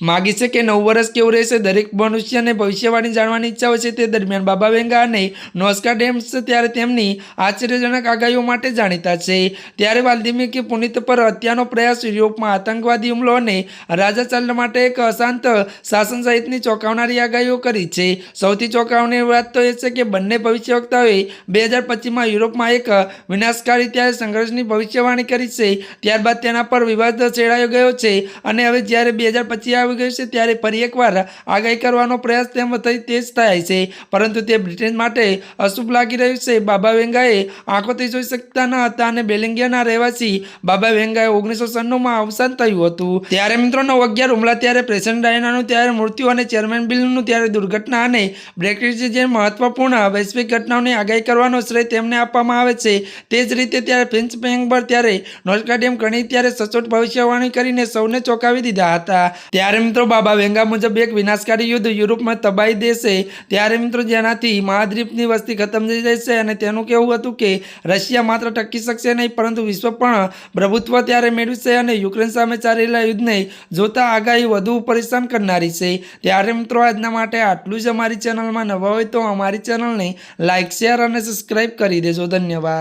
માગી છે કે નવ વર્ષ કેવું રહેશે? દરેક મનુષ્યને ભવિષ્યવાણી જાણવાની ઈચ્છા હોય છે. તે દરમિયાન બાબા વેંગા અને નોસ્કા ડેમ્સ ત્યારે તેમની આશ્ચર્યજનક આગાહીઓ માટે જાણીતા છે. ત્યારે વાલ્દિમીકી પુનિત પર હત્યાનો પ્રયાસ, યુરોપમાં આતંકવાદી હુમલો અને રાજા ચાલ માટે એક અશાંત શાસન સહિતની ચોંકાવનારી આગાહીઓ કરી છે. સૌથી ચોંકાવનારી વાત તો એ છે કે બંને ભવિષ્યવક્તાઓએ બે હજાર પચીસમાં યુરોપમાં એક વિનાશકારી ત્યારે સંઘર્ષની ભવિષ્યવાણી કરી છે. ત્યારબાદ તેના પર વિવાદ છેડાયો ગયો છે અને હવે જ્યારે બે હજાર પચીસ આવી ગયું છે ત્યારે ફરી એકવાર આગાહી કરવાનો પ્રયાસ તેમ થઈ તે જ થાય છે. પરંતુ તે બ્રિટન માટે અશુભ લાગી રહ્યું છે. બાબા વેંગાએ આંખોથી જોઈ શકતા ન હતા અને બેલિંગિયાના રહેવાસી બાબા વેંગાએ ઓગણીસો સન્નુમાં અવસાન થયું હતું. ત્યારે મિત્રો નવ અગિયાર હુમલા, ત્યારે પ્રેસિડેન્ટ ડાયનાનું, ત્યારે મૃત્યુ અને ચેરમેન બિલનું, ત્યારે દુર્ઘટના અને બ્રેક્સિટ જે મહત્વપૂર્ણ વૈશ્વિક ઘટનાઓની આગાહી કરવાનો શ્રેય તેમને આપવામાં આવે છે. તે જ રીતે ત્યારે પ્રિન્સ પેંગબર ત્યારે નોર્કાડિયમ ઘણી ત્યારે સચોટ ભવિષ્યવાણી કરીને સૌને ચોંકાવી દીધા હતા. ત્યારે મિત્રો બાબા વેંગા મુજબ એક વિનાશકારી યુદ્ધ યુરોપમાં તબાહી દેશે, ત્યારે મિત્રો જેનાથી મહાદ્વીપની વસ્તી ખતમ થઈ જશે અને તેનું કહેવું હતું કે રશિયા માત્ર ટકી શકશે નહીં, પરંતુ વિશ્વ પણ પ્રભુત્વ ત્યારે મેળવશે અને યુક્રેન સામે ચાલેલા યુદ્ધને જોતા આગાહી વધુ પરેશાન કરનારી છે. ત્યારે મિત્રો આજના માટે આટલું જ અમારી ચેનલમાં નવા હોય તો અમારી ચેનલને લાઇક શેર અને સબસ્ક્રાઈબ કરી દેજો. ધન્યવાદ.